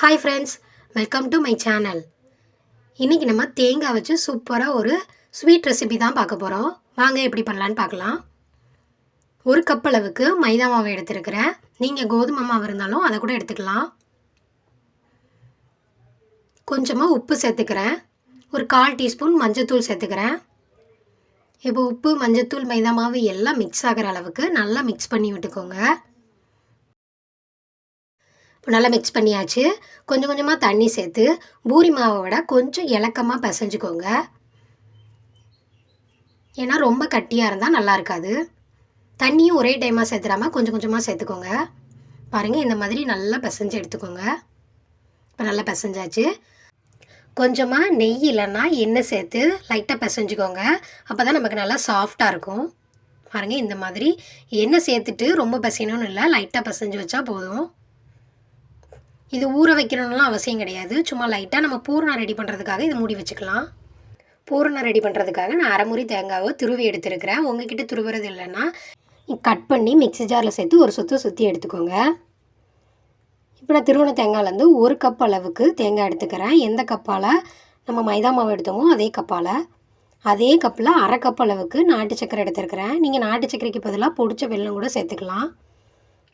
Hi friends welcome to my channel இன்றைக்கி நம்ம தேங்காய் வச்சு சூப்பராக ஒரு ஸ்வீட் ரெசிபி தான் பார்க்க போகிறோம் வாங்க எப்படி பண்ணலான்னு பார்க்கலாம். ஒரு கப் அளவுக்கு மைதா மாவு எடுத்துருக்கிறேன். நீங்கள் கோதுமை மாவு இருந்தாலும் அதை கூட எடுத்துக்கலாம். கொஞ்சமாக உப்பு சேர்த்துக்கிறேன். ஒரு கால் டீஸ்பூன் மஞ்சத்தூள் சேர்த்துக்கிறேன். இப்போ உப்பு மஞ்சத்தூள் மைதா மாவு எல்லாம் மிக்ஸ் ஆகிற அளவுக்கு நல்லா மிக்ஸ் பண்ணி விட்டுக்கோங்க. இப்போ நல்லா மிக்ஸ் பண்ணியாச்சு. கொஞ்சம் கொஞ்சமாக தண்ணி சேர்த்து பூரி மாவை விட கொஞ்சம் இலக்கமாக பிசைஞ்சுக்கோங்க. ஏன்னா ரொம்ப கட்டியாக இருந்தால் நல்லா இருக்காது. தண்ணியும் ஒரே டைமாக சேர்த்துடாமல் கொஞ்சம் கொஞ்சமாக சேர்த்துக்கோங்க. பாருங்கள் இந்த மாதிரி நல்லா பிசைஞ்சு எடுத்துக்கோங்க. இப்போ நல்லா பிசைஞ்சாச்சு. கொஞ்சமாக நெய் இல்லைன்னா எண்ணெய் சேர்த்து லைட்டாக பிசைஞ்சுக்கோங்க. அப்போ தான் நமக்கு நல்லா சாஃப்டாக இருக்கும். பாருங்கள் இந்த மாதிரி எண்ணெய் சேர்த்துட்டு ரொம்ப பசையணும்னு இல்லை லைட்டாக பிசைஞ்சு வச்சா போதும். இது ஊற வைக்கணும்லாம் அவசியம் கிடையாது. சும்மா லைட்டாக நம்ம பூரணம் ரெடி பண்ணுறதுக்காக இது மூடி வச்சுக்கலாம். பூரணம் ரெடி பண்ணுறதுக்காக நான் அரைமுறி தேங்காவை துருவி எடுத்துருக்கிறேன். உங்ககிட்ட துருவுறது இல்லைன்னா கட் பண்ணி மிக்ஸி ஜாரில் சேர்த்து ஒரு சுற்று சுற்றி எடுத்துக்கோங்க. இப்போ நான் திருவண்ண தேங்காயிலேருந்து ஒரு கப் அளவுக்கு தேங்காய் எடுத்துக்கிறேன். எந்த கப்பால் நம்ம மைதா மாவு எடுத்தோமோ அதே கப்பால் அதே கப்பில் அரை கப் அளவுக்கு நாட்டு சக்கரை எடுத்துருக்கிறேன். நீங்கள் நாட்டு சக்கரைக்கு பதிலாக பொடிச்ச வெள்ளம் கூட சேர்த்துக்கலாம்.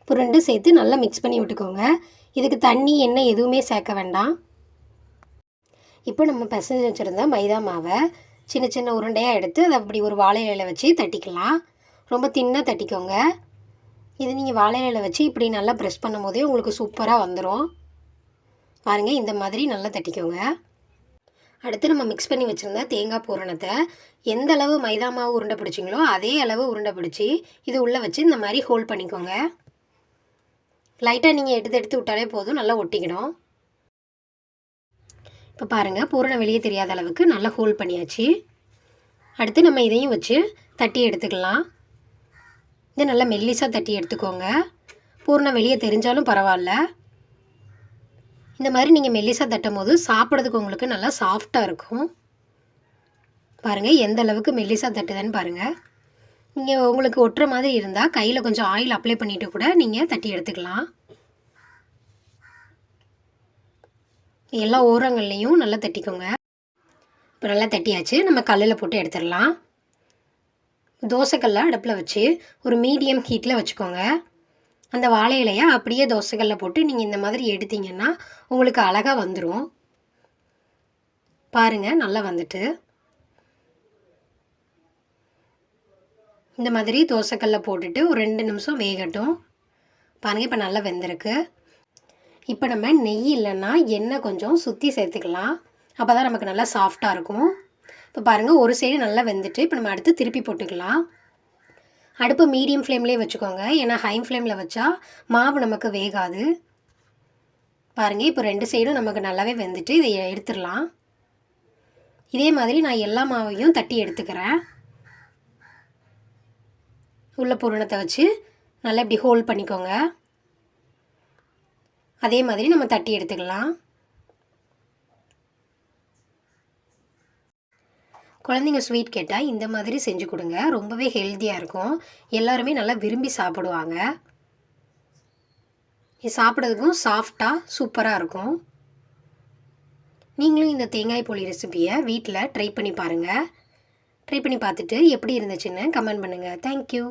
புரண்டு ரெண்டும் சேர்த்து நல்லா மிக்ஸ் பண்ணி விட்டுக்கோங்க. இதுக்கு தண்ணி எண்ணெய் எதுவுமே சேர்க்க வேண்டாம். இப்போ நம்ம பிசைஞ்சு வச்சுருந்த மைதா மாவை சின்ன சின்ன உருண்டையாக எடுத்து அதை அப்படி ஒரு வாழை இலையில வச்சு தட்டிக்கலாம். ரொம்ப தின்னாக தட்டிக்கோங்க. இது நீங்கள் வாழை இலையில வச்சு இப்படி நல்லா ப்ரெஸ் பண்ணும் போதே உங்களுக்கு சூப்பராக வந்துடும் பாருங்கள் இந்த மாதிரி நல்லா தட்டிக்கோங்க. அடுத்து நம்ம மிக்ஸ் பண்ணி வச்சுருந்த தேங்காய் பூரணத்தை எந்த அளவு மைதா மாவு உருண்டை பிடிச்சிங்களோ அதே அளவு உருண்டை பிடிச்சி இது உள்ளே வச்சு இந்த மாதிரி ஹோல்ட் பண்ணிக்கோங்க. லைட்டாக நீங்கள் எடுத்து எடுத்து விட்டாலே போதும். நல்லா ஒட்டிக்கிடும் இப்போ பாருங்கள் பூரணம் வெளியே தெரியாத அளவுக்கு நல்லா ஹோல்ட் பண்ணியாச்சு. அடுத்து நம்ம இதையும் வச்சு தட்டி எடுத்துக்கலாம். இது நல்லா மெல்லிசாக தட்டி எடுத்துக்கோங்க. பூரணம் வெளியே தெரிஞ்சாலும் பரவாயில்ல. இந்த மாதிரி நீங்கள் மெல்லிசாக தட்டும் போது சாப்பிட்றதுக்கு உங்களுக்கு நல்லா சாஃப்டாக இருக்கும். பாருங்கள் எந்த அளவுக்கு மெல்லிசாக தட்டுதுன்னு பாருங்கள் நீங்கள் உங்களுக்கு ஒட்டுற மாதிரி இருந்தால் கையில் கொஞ்சம் ஆயில் அப்ளை பண்ணிவிட்டு கூட நீங்கள் தட்டி எடுத்துக்கலாம். எல்லா ஓரங்கள்லேயும் நல்லா தட்டிக்கோங்க. இப்போ நல்லா தட்டியாச்சு நம்ம கல்லில் போட்டு எடுத்துடலாம். தோசைக்கல்ல அடுப்பில் வச்சு ஒரு மீடியம் ஹீட்டில் வச்சுக்கோங்க. அந்த வாழை இலையை அப்படியே தோசைக்கல்ல போட்டு நீங்கள் இந்த மாதிரி எடுத்தீங்கன்னா உங்களுக்கு அழகாக வந்துடும் பாருங்கள் நல்லா வந்துட்டு. இந்த மாதிரி தோசைக்கல்ல போட்டுட்டு ஒரு ரெண்டு நிமிஷம் வேகட்டும். பாருங்கள் இப்போ நல்லா வெந்திருக்கு. இப்போ நம்ம நெய் இல்லைன்னா எண்ணெய் கொஞ்சம் சுற்றி சேர்த்துக்கலாம். அப்போ தான் நமக்கு நல்லா சாஃப்டாக இருக்கும். இப்போ பாருங்கள் ஒரு சைடு நல்லா வெந்துட்டு இப்போ நம்ம அடுத்து திருப்பி போட்டுக்கலாம். அடுப்பு மீடியம் ஃப்ளேம்லேயே வச்சுக்கோங்க. ஏன்னா ஹை ஃப்ளேமில் வச்சா மாவு நமக்கு வேகாது. பாருங்கள் இப்போ ரெண்டு சைடும் நமக்கு நல்லாவே வெந்துட்டு இதை எடுத்துடலாம். இதே மாதிரி நான் எல்லா மாவையும் தட்டி எடுத்துக்கிறேன். உள்ள பூரணத்தை வச்சு நல்லா இப்படி ஹோல்ட் பண்ணிக்கோங்க. அதே மாதிரி நம்ம தட்டி எடுத்துக்கலாம். குழந்தைங்க ஸ்வீட் கேட்டால் இந்த மாதிரி செஞ்சு கொடுங்க. ரொம்பவே ஹெல்த்தியாக இருக்கும். எல்லாருமே நல்லா விரும்பி சாப்பிடுவாங்க. இது சாப்பிட்றதுக்கும் சாஃப்டாக சூப்பராக இருக்கும். நீங்களும் இந்த தேங்காய் போலி ரெசிபியை வீட்டில் ட்ரை பண்ணி பாருங்கள் ட்ரை பண்ணி பார்த்துட்டு எப்படி இருந்துச்சுன்னு கமெண்ட் பண்ணுங்கள் தேங்க்யூ